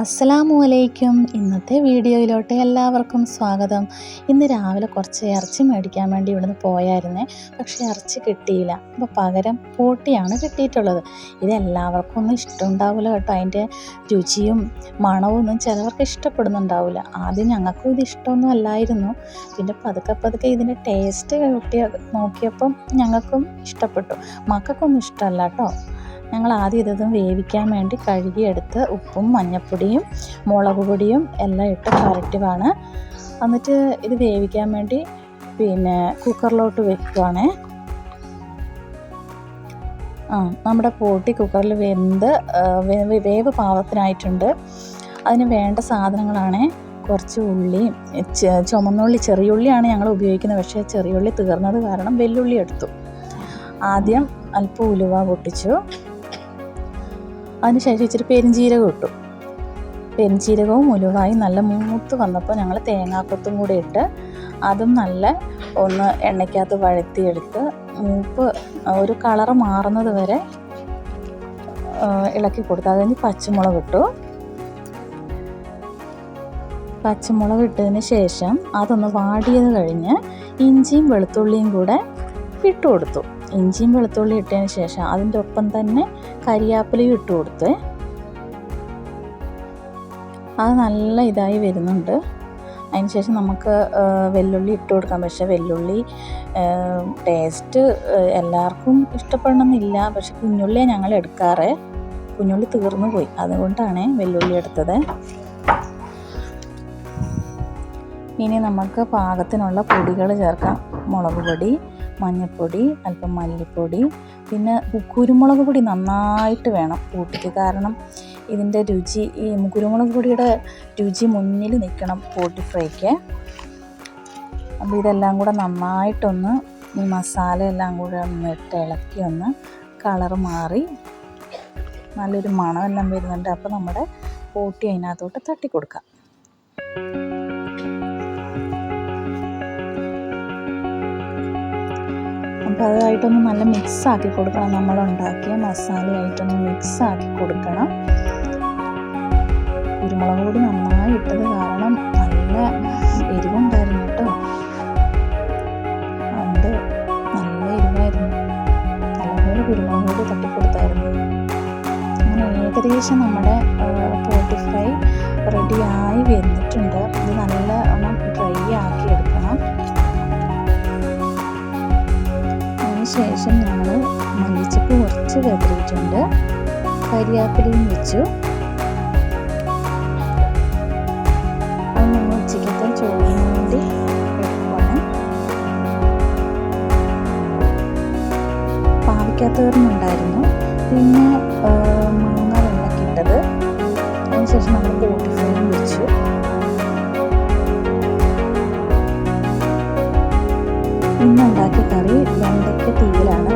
അസ്സലാമു അലൈക്കും. ഇന്നത്തെ വീഡിയോയിലോട്ട് എല്ലാവർക്കും സ്വാഗതം. ഇന്ന് രാവിലെ കുറച്ച് ഇറച്ചി മേടിക്കാൻ വേണ്ടി ഇവിടുന്ന് പോയായിരുന്നേ. പക്ഷേ ഇറച്ചി കിട്ടിയില്ല. അപ്പോൾ പകരം പൂട്ടിയാണ് കിട്ടിയിട്ടുള്ളത്. ഇത് എല്ലാവർക്കും ഒന്നും ഇഷ്ടമുണ്ടാവില്ല കേട്ടോ. അതിന്റെ രുചിയും മണവും ഒന്നും ചിലവർക്ക് ഇഷ്ടപ്പെടുന്നുണ്ടാവില്ല. ആദ്യം ഞങ്ങൾക്കും ഇത് ഇഷ്ടമൊന്നും അല്ലായിരുന്നു. പിന്നെ പതുക്കെ പതുക്കെ ഇതിന്റെ ടേസ്റ്റ് കൂട്ടി നോക്കിയപ്പം ഞങ്ങൾക്കും ഇഷ്ടപ്പെട്ടു. മക്കൾക്കൊന്നും ഇഷ്ടമല്ല കേട്ടോ. ഞങ്ങൾ ആദ്യം ഇതൊന്നും വേവിക്കാൻ വേണ്ടി കഴുകിയെടുത്ത് ഉപ്പും മഞ്ഞൾപ്പൊടിയും മുളക് പൊടിയും എല്ലാം ഇട്ട് പരട്ടുവാണ് എന്നിട്ട് ഇത് വേവിക്കാൻ വേണ്ടി പിന്നെ കുക്കറിലോട്ട് വെക്കുവാണേ. ആ നമ്മുടെ പോട്ടി കുക്കറിൽ വെന്ത് വേവ് പാകത്തിനായിട്ടുണ്ട്. അതിന് വേണ്ട സാധനങ്ങളാണ് കുറച്ച് ഉള്ളിയും ചുമന്നുള്ളി ചെറിയുള്ളിയാണ് ഞങ്ങൾ ഉപയോഗിക്കുന്നത്. പക്ഷേ ചെറിയുള്ളി തീർന്നത് കാരണം വെല്ലുള്ളി എടുത്തു. ആദ്യം അല്പം ഉലുവ പൊട്ടിച്ചു. അതിനുശേഷം ഇച്ചിരി പെരുംജീരകം ഇട്ടു. പെരുംജീരകവും ഉലുവായും നല്ല മൂത്ത് വന്നപ്പോൾ ഞങ്ങൾ തേങ്ങാക്കൊത്തും കൂടി ഇട്ട് അതും നല്ല ഒന്ന് എണ്ണയ്ക്കകത്ത് വഴത്തിയെടുത്ത് മൂപ്പ് ഒരു കളറ് മാറുന്നത് വരെ ഇളക്കി കൊടുത്തു. അത് കഴിഞ്ഞ് പച്ചമുളക് ഇട്ടു. പച്ചമുളക് ഇട്ടതിന് ശേഷം അതൊന്ന് വാടിയത് കഴിഞ്ഞ് ഇഞ്ചിയും വെളുത്തുള്ളിയും കൂടെ ഇട്ട് കൊടുത്തു. ഇഞ്ചിയും വെളുത്തുള്ളി ഇട്ടതിന് ശേഷം അതിന്റെ ഒപ്പം തന്നെ കരിയാപ്പിലയും ഇട്ട് കൊടുത്ത് അത് നല്ല ഇതായി വരുന്നുണ്ട്. അതിന് ശേഷം നമുക്ക് വെല്ലുള്ളി ഇട്ട് കൊടുക്കാം. പക്ഷേ വെല്ലുള്ളി ടേസ്റ്റ് എല്ലാവർക്കും ഇഷ്ടപ്പെടണമെന്നില്ല. പക്ഷെ കുഞ്ഞുള്ളിയാണ് ഞങ്ങൾ എടുക്കാറ് കുഞ്ഞുള്ളി തീർന്നു പോയി. അതുകൊണ്ടാണ് വെല്ലുള്ളി എടുത്തത്. ഇനി നമുക്ക് പാകത്തിനുള്ള പൊടികൾ ചേർക്കാം. മുളക് പൊടി മഞ്ഞൾപ്പൊടി അല്പം മല്ലിപ്പൊടി പിന്നെ കുരുമുളക് പൊടി നന്നായിട്ട് വേണം കൂട്ടിക്ക്. കാരണം ഇതിന്റെ രുചി ഈ കുരുമുളക് പൊടിയുടെ രുചി മുന്നിൽ നിൽക്കണം പോട്ടി ഫ്രൈക്ക്. അപ്പോൾ ഇതെല്ലാം കൂടെ നന്നായിട്ടൊന്ന് ഈ മസാല എല്ലാം കൂടെ ഒന്ന് ഇട്ട് ഇളക്കി ഒന്ന് കളർ മാറി. നല്ലൊരു മണമെല്ലാം വരുന്നുണ്ട്. അപ്പോൾ നമ്മുടെ പോട്ടി അതിനകത്തോട്ട് തട്ടി കൊടുക്കാം അപ്പോൾ അതായിട്ടൊന്ന് നല്ല മിക്സ് ആക്കി കൊടുക്കണം. നമ്മൾ ഉണ്ടാക്കിയ മസാലയായിട്ടൊന്ന് മിക്സ് ആക്കി കൊടുക്കണം. കുരുമുളക് പൊടി നന്നായി ഇട്ടത് കാരണം നല്ല എരിവുണ്ടായിരുന്നു കേട്ടോ. അത് നല്ല എരിവായിരുന്നു. നല്ലപോലെ കുരുമുളക് പൊടി തട്ടിക്കൊടുത്തായിരുന്നു അങ്ങനെ ഏകദേശം നമ്മുടെ പോട്ടി ഫ്രൈ റെഡിയായി വന്നിട്ടുണ്ട്. ഇത് നല്ല അതിനുശേഷം ഞങ്ങൾ മല്ലിച്ചപ്പ് കുറച്ച് വെതറിയിട്ടുണ്ട് കരിയാപ്പിലയും വെച്ചു. അത് നമ്മൾ ഉച്ചക്കത്തെ ചോറിന് വേണ്ടി എടുക്കുവാണ് പാവയ്ക്കാത്തോരനുണ്ടായിരുന്നു പിന്നെ മാങ്ങ വെള്ളക്കിട്ടത്. അതിനുശേഷം നമ്മൾ കറി വെണ്ടയ്ക്ക തീയിലാണ്.